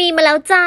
มีมาแล้วจ้า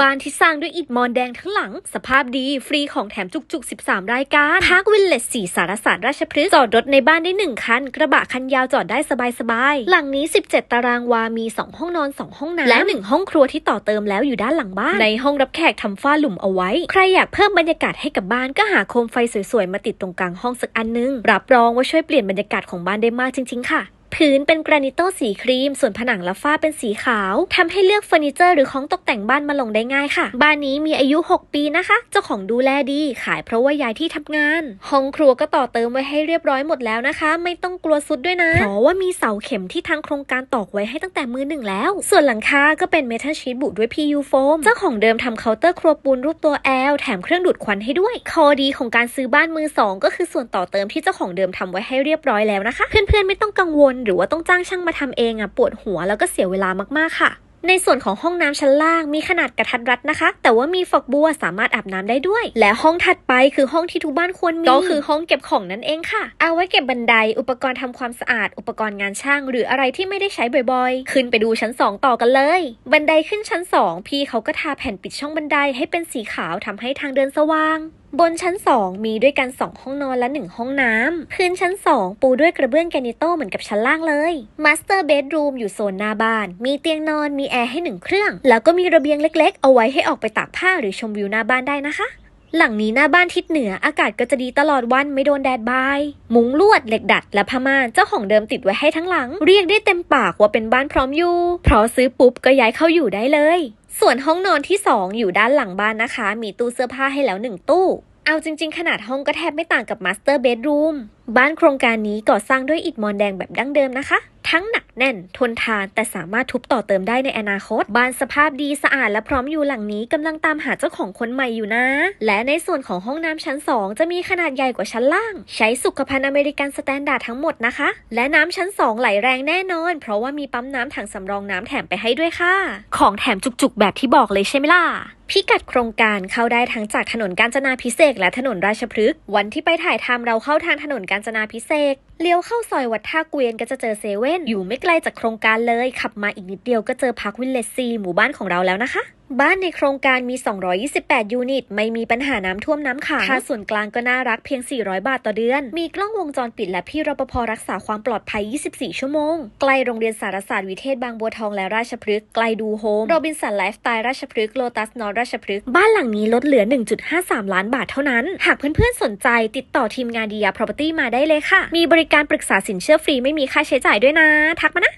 บ้านที่สร้างด้วยอิฐมอนแดงทั้งหลัง สภาพดีฟรีของแถมจุกๆ 13 รายการพาร์ควิลเลจสี่สารสารราชพฤกษ์จอดรถในบ้านได้ 1 คัน กระบะคันยาวจอดได้สบายๆ หลังนี้ 17 ตารางวา มี 2 ห้องนอน 2 ห้องน้ำและ 1 ห้องครัวที่ต่อเติมแล้วอยู่ด้านหลังบ้าน ในห้องรับแขกทำฝ้าหลุมเอาไว้ ใครอยากเพิ่มบรรยากาศให้กับบ้านก็หาโคมไฟสวยๆมาติดตรงกลางห้องสักอันนึง รับรองว่าช่วยเปลี่ยนบรรยากาศของบ้านได้มากจริง ๆ ค่ะ พื้นเป็นกรานิโตสีครีม ส่วนผนังและฝ้าเป็นสีขาวทำให้เลือกเฟอร์นิเจอร์หรือของตกแต่งบ้านมาลงได้ง่ายค่ะ บ้านนี้มีอายุ 6 ปีนะคะ เจ้าของดูแลดี ขายเพราะว่าย้ายที่ทำงาน ห้องครัวก็ต่อเติมไว้ให้เรียบร้อยหมดแล้วนะคะ ไม่ต้องกลัวสุดด้วยนะ เพราะว่ามีเสาเข็มที่ทางโครงการตอกไว้ให้ตั้งแต่มือหนึ่งแล้ว ส่วนหลังคาก็เป็นเมทัลชีตบุด้วย PU โฟมเจ้าของเดิมทำเคาน์เตอร์ครัวปูนรูปตัว L แถมเครื่องดูดควันให้ด้วยข้อดีของการซื้อบ้านมือสองก็คือส่วนต่อเติมที่เจ้าของเดิมทำไว้ให้เรียบร้อยแล้วนะคะ เพื่อนๆไม่ต้องกังวลหรือว่าต้องจ้างช่างมาทำเองอะปวดหัวแล้วก็เสียเวลามากๆค่ะ ในส่วนของห้องน้ำชั้นล่างมีขนาดกระทัดรัดนะคะ แต่ว่ามีฝักบัวสามารถอาบน้ำได้ด้วย และห้องถัดไปคือห้องที่ทุกบ้านควรมีก็คือห้องเก็บของนั่นเองค่ะ เอาไว้เก็บบันได อุปกรณ์ทำความสะอาด อุปกรณ์งานช่าง หรืออะไรที่ไม่ได้ใช้บ่อยๆ ขึ้นไปดูชั้น 2 ต่อกันเลย บันไดขึ้นชั้น 2 พี่เขาก็ทาแผ่นปิดช่องบันไดให้เป็นสีขาวทำให้ทางเดินสว่าง บนชั้น 2 มีด้วยกัน 2 ห้องนอนและ 1 ห้องน้ำพื้นชั้น 2 ปูด้วยกระเบื้องแกรนิโตเหมือนกับชั้นล่างเลยมาสเตอร์เบดรูมอยู่โซนหน้าบ้าน มีเตียงนอนมีแอร์ให้1เครื่อง แล้วก็มีระเบียงเล็กๆ เอาไว้ให้ออกไปตากผ้าหรือชมวิวหน้าบ้านได้นะคะหลังนี้หน้าบ้านทิศเหนืออากาศก็จะดีตลอดวันไม่โดนแดดบาย มุ้งลวดเหล็กดัดและผ้าม่านเจ้าของเดิมติดไว้ให้ทั้งหลัง เรียกได้เต็มปากว่าเป็นบ้านพร้อมอยู่ เพราะซื้อปุ๊บก็ย้ายเข้าอยู่ได้เลย ส่วนห้องนอนที่ 2 อยู่ด้านหลังบ้านนะคะ มีตู้เสื้อผ้าให้แล้ว 1 ตู้ เอาจริง ๆ ขนาดห้องก็แทบไม่ต่างกับมาสเตอร์เบดรูมบ้านโครงการนี้ก่อสร้างด้วยอิฐมอนแดงแบบดั้งเดิมนะคะ ทั้งหนักแน่น ทนทานแต่สามารถทุบต่อเติมได้ในอนาคต บ้านสภาพดีสะอาดและพร้อมอยู่หลังนี้กำลังตามหาเจ้าของคนใหม่อยู่นะ และในส่วนของห้องน้ำชั้น 2 จะมีขนาดใหญ่กว่าชั้นล่าง ใช้สุขภัณฑ์อเมริกันสแตนดาร์ดทั้งหมดนะคะ และน้ำชั้น 2 ไหลแรงแน่นอน เพราะว่ามีปั๊มน้ำถังสำรองน้ำแถมไปให้ด้วยค่ะ ของแถมจุกๆแบบที่บอกเลยใช่ไหมล่ะพิกัดโครงการเข้าได้ทั้งจากถนนกาญจนาพิเศษและถนนราชพฤกษ์วันที่ไปถ่ายทำเราเข้าทางถนนกาญจนาพิเศษเลี้ยวเข้าซอยวัดท่าเกวียนก็จะเจอเซเว่นอยู่ไม่ไกลจากโครงการเลย ขับมาอีกนิดเดียวก็เจอพักวิลเลจซีหมู่บ้านของเราแล้วนะคะบ้านในโครงการมี 228 ยูนิต ไม่มีปัญหาน้ำท่วมน้ำขัง ค่าส่วนกลางก็น่ารักเพียง 400 บาทต่อเดือน มีกล้องวงจรปิดและพี่รปภรักษาความปลอดภัย 24 ชั่วโมง ใกล้โรงเรียนสารศาสตร์วิเทศบางบัวทองและราชพฤกษ์ใกล้ดูโฮม โรบินสันไลฟ์สไตล์ราชพฤกษ์ โลตัสนอร์ราชพฤกษ์ บ้านหลังนี้ลดเหลือ 1.53 ล้านบาทเท่านั้น หากเพื่อนๆ สนใจติดต่อทีมงานดียา property มาได้เลยค่ะ มีบริการปรึกษาสินเชื่อฟรีไม่มีค่าใช้จ่ายด้วยนะ ทักมานะ